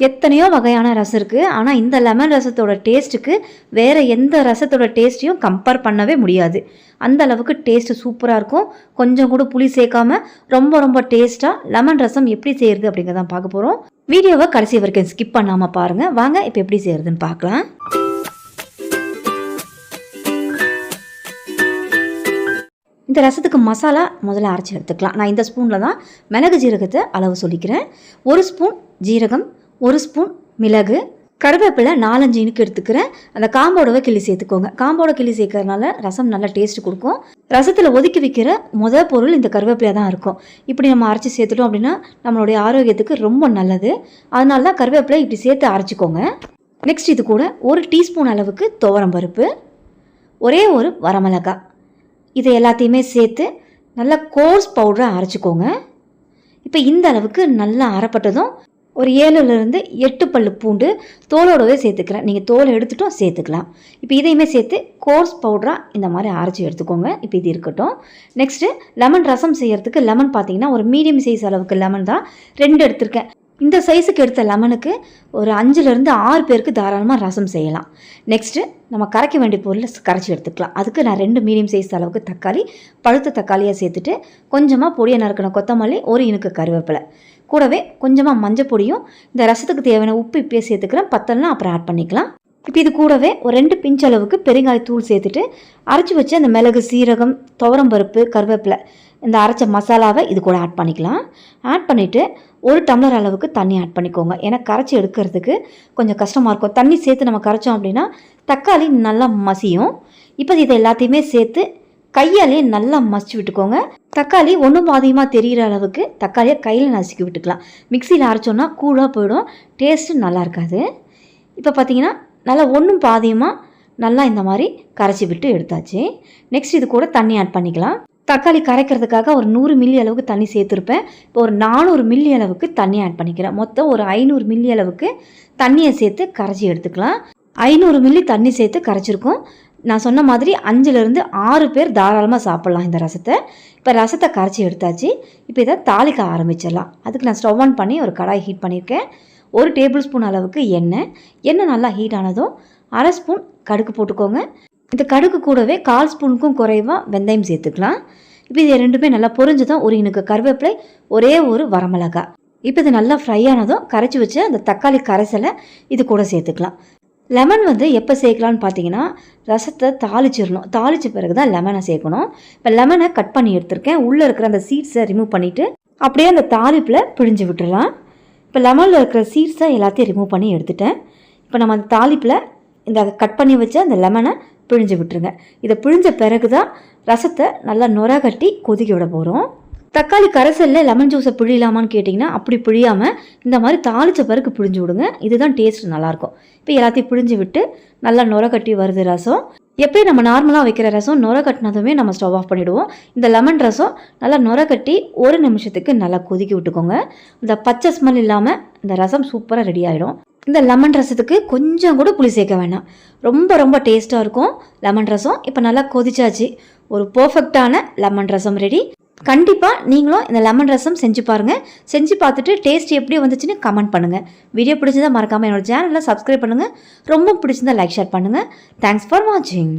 எத்தனையோ வகையான ரசம் இருக்குது ஆனால் இந்த லெமன் ரசத்தோட டேஸ்ட்டுக்கு வேறு எந்த ரசத்தோட டேஸ்ட்டையும் கம்பேர் பண்ணவே முடியாது. அந்த அளவுக்கு டேஸ்ட்டு சூப்பராக இருக்கும். கொஞ்சம் கூட புளி சேர்க்காம ரொம்ப ரொம்ப டேஸ்ட்டாக லெமன் ரசம் எப்படி செய்கிறது அப்படிங்கிறத பார்க்க போகிறோம் வீடியோவை கடைசி வரைக்கும் ஸ்கிப் பண்ணாமல் பாருங்கள் வாங்க இப்போ எப்படி செய்கிறதுன்னு பார்க்கலாம். இந்த ரசத்துக்கு மசாலா முதல்ல அரைச்சி எடுத்துக்கலாம். நான் இந்த ஸ்பூனில் தான் மிளகு ஜீரகத்தை அளவு சொல்லிக்கிறேன். ஒரு ஸ்பூன் ஜீரகம் ஒரு ஸ்பூன் மிளகு கருவேப்பிலை நாலஞ்சு இனுக்கு எடுத்துக்கிறேன். அந்த காம்போடவை கிள்ளி சேர்த்துக்கோங்க. காம்போட கிள்ளி சேர்க்கறதுனால ரசம் நல்ல டேஸ்ட் கொடுக்கும். ரசத்தில் ஒதுக்கி வைக்கிற முத பொருள் இந்த கருவேப்பிலையாக தான் இருக்கும். இப்படி நம்ம அரைச்சி சேர்த்துட்டோம் அப்படின்னா நம்மளுடைய ஆரோக்கியத்துக்கு ரொம்ப நல்லது. அதனால தான் கருவேப்பிலை இப்படி சேர்த்து அரைச்சிக்கோங்க. நெக்ஸ்ட் இது கூட ஒரு டீஸ்பூன் அளவுக்கு துவரம் பருப்பு ஒரே ஒரு வரமிளகாய். இதை எல்லாத்தையுமே சேர்த்து நல்லா கோர்ஸ் பவுடராக அரைச்சிக்கோங்க. இப்போ இந்த அளவுக்கு நல்லா அரைப்பட்டதும் ஒரு ஏழுலேருந்து எட்டு பல்லு பூண்டு தோலோடவே சேர்த்துக்கிறேன் நீங்கள் தோலை எடுத்துட்டும் சேர்த்துக்கலாம். இப்போ இதையுமே சேர்த்து கோர்ஸ் பவுடராக இந்த மாதிரி அரைச்சி எடுத்துக்கோங்க. இப்போ இது இருக்கட்டும். நெக்ஸ்ட்டு லெமன் ரசம் செய்கிறதுக்கு லெமன் பார்த்தீங்கன்னா ஒரு மீடியம் சைஸ் அளவுக்கு லெமன் தான் ரெண்டு எடுத்திருக்கேன். இந்த சைஸுக்கு எடுத்த லெமனுக்கு ஒரு அஞ்சுலேருந்து ஆறு பேருக்கு தாராளமாக ரசம் செய்யலாம். நெக்ஸ்ட்டு நம்ம கரைக்க வேண்டிய பொருளை கரைச்சி எடுத்துக்கலாம். அதுக்கு நான் ரெண்டு மீடியம் சைஸ் அளவுக்கு தக்காளி பழுத்த தக்காளியாக சேர்த்துட்டு கொஞ்சமாக பொடியை நறுக்கின கொத்தமல்லி ஒரு இனுக்கு கருவேப்பிலை. கூடவே கொஞ்சமாக மஞ்சள் பொடியும் இந்த ரசத்துக்கு தேவையான உப்பு இப்பயே சேர்த்துக்கிறேன். பத்தலாம் அப்புறம் ஆட் பண்ணிக்கலாம். இப்போ இது கூடவே ஒரு ரெண்டு பிஞ்ச் அளவுக்கு பெருங்காயத்தூள் சேர்த்துட்டு அரைச்சி வச்சு அந்த மிளகு சீரகம் துவரம் பருப்பு கருவேப்பிலை இந்த அரைச்ச மசாலாவை இது கூட ஆட் பண்ணிக்கலாம். ஆட் பண்ணிவிட்டு ஒரு டம்ளர் அளவுக்கு தண்ணி ஆட் பண்ணிக்கோங்க. ஏன்னா கரைச்சி எடுக்கிறதுக்கு கொஞ்சம் கஷ்டமாக இருக்கும். தண்ணி சேர்த்து நம்ம கரைச்சோம் அப்படின்னா தக்காளி நல்லா மசியும். இப்போ இதை எல்லாத்தையுமே சேர்த்து கையாலே நல்லா மசிச்சு விட்டுக்கோங்க. தக்காளி ஒன்றும் பாதியமாக தெரிகிற அளவுக்கு தக்காளியை கையில் நசுக்கி விட்டுக்கலாம். மிக்சியில் அரைச்சோன்னா கூழாக போயிடும். டேஸ்ட்டு நல்லா இருக்காது. இப்போ பார்த்தீங்கன்னா நல்லா ஒன்றும் பாதியமாக நல்லா இந்த மாதிரி கரைச்சி விட்டு எடுத்தாச்சு. நெக்ஸ்ட் இது கூட தண்ணி ஆட் பண்ணிக்கலாம். தக்காளி கரைக்கிறதுக்காக ஒரு நூறு மில்லி அளவுக்கு தண்ணி சேர்த்துருப்பேன். இப்போ ஒரு நானூறு மில்லி அளவுக்கு தண்ணி ஆட் பண்ணிக்கிறேன். மொத்தம் ஒரு ஐநூறு மில்லி அளவுக்கு தண்ணியை சேர்த்து கரைச்சி எடுத்துக்கலாம். ஐநூறு மில்லி தண்ணி சேர்த்து கரைச்சிருக்கோம். நான் சொன்ன மாதிரி அஞ்சுலேருந்து ஆறு பேர் தாராளமாக சாப்பிட்லாம் இந்த ரசத்தை. இப்போ ரசத்தை கரைச்சி எடுத்தாச்சு. இப்போ இதை தாளிக்க ஆரம்பிச்சிடலாம். அதுக்கு நான் ஸ்டவ் ஆன் பண்ணி ஒரு கடாய் ஹீட் பண்ணியிருக்கேன். ஒரு டேபிள் ஸ்பூன் அளவுக்கு எண்ணெய். எண்ணெய் நல்லா ஹீட் ஆனதும் அரை ஸ்பூன் கடுகு போட்டுக்கோங்க. இந்த கடுகு கூடவே கால் ஸ்பூனுக்கும் குறைவாக வெந்தயம் சேர்த்துக்கலாம். இப்போ இது ரெண்டுமே நல்லா பொரிஞ்சதும் ஒரு இனுக்கு கருவேப்பிலை ஒரே ஒரு வரமிளகாய். இப்போ இது நல்லா ஃப்ரை ஆனதும் கரைச்சி வச்சு அந்த தக்காளி கரைசலை இது கூட சேர்த்துக்கலாம். லெமன் வந்து எப்போ சேர்க்கலான்னு பார்த்தீங்கன்னா ரசத்தை தாளிச்சிடணும். தாளித்த பிறகு தான் லெமனை சேர்க்கணும். இப்போ லெமனை கட் பண்ணி எடுத்திருக்கேன். உள்ளே இருக்கிற அந்த சீட்ஸை ரிமூவ் பண்ணிவிட்டு அப்படியே அந்த தாளிப்பில் பிழிஞ்சு விட்டுடலாம். இப்போ லெமனில் இருக்கிற சீட்ஸை எல்லாத்தையும் ரிமூவ் பண்ணி எடுத்துட்டேன். இப்போ நம்ம அந்த தாளிப்பில் இந்த கட் பண்ணி வச்ச அந்த லெமனை பிழிஞ்சு விட்டுருங்க. இதை பிழிஞ்ச பிறகு தான் ரசத்தை நல்லா நுர கட்டி கொதிக்க விட போகிறோம் தக்காளி கரைசலில் லெமன் ஜூஸை பிழியலாமான்னு கேட்டிங்கன்னா அப்படி பிழியாமல் இந்த மாதிரி தாளித்த பிறகு பிழிஞ்சு விடுங்க. இதுதான் டேஸ்ட் நல்லாயிருக்கும். இப்போ எல்லாத்தையும் பிழிஞ்சு விட்டு நல்லா நுர கட்டி வருது ரசம். எப்படி நம்ம நார்மலாக வைக்கிற ரசம் நுர கட்டினதுமே நம்ம ஸ்டவ் ஆஃப் பண்ணிவிடுவோம் இந்த லெமன் ரசம் நல்லா நுர கட்டி ஒரு நிமிஷத்துக்கு நல்லா கொதிக்க விட்டுக்கோங்க. இந்த பச்சை ஸ்மெல் இல்லாமல் இந்த ரசம் சூப்பராக ரெடி ஆகிடும் இந்த லெமன் ரசத்துக்கு கொஞ்சம் கூட புளி சேர்க்க வேணாம். ரொம்ப ரொம்ப டேஸ்ட்டாக இருக்கும் லெமன் ரசம். இப்போ நல்லா கொதிச்சாச்சு. ஒரு பர்ஃபெக்டான லெமன் ரசம் ரெடி கண்டிப்பாக நீங்களும் இந்த லெமன் ரசம் செஞ்சு பாருங்கள் செஞ்சு பார்த்துட்டு டேஸ்ட் எப்படி வந்துச்சுன்னு கமெண்ட் பண்ணுங்கள் வீடியோ பிடிச்சதா மறக்காமல் என்னோடய சேனலில் சப்ஸ்கிரைப் பண்ணுங்கள் ரொம்ப பிடிச்சிருந்தா லைக் ஷேர் பண்ணுங்கள் தேங்க்ஸ் ஃபார் வாட்சிங்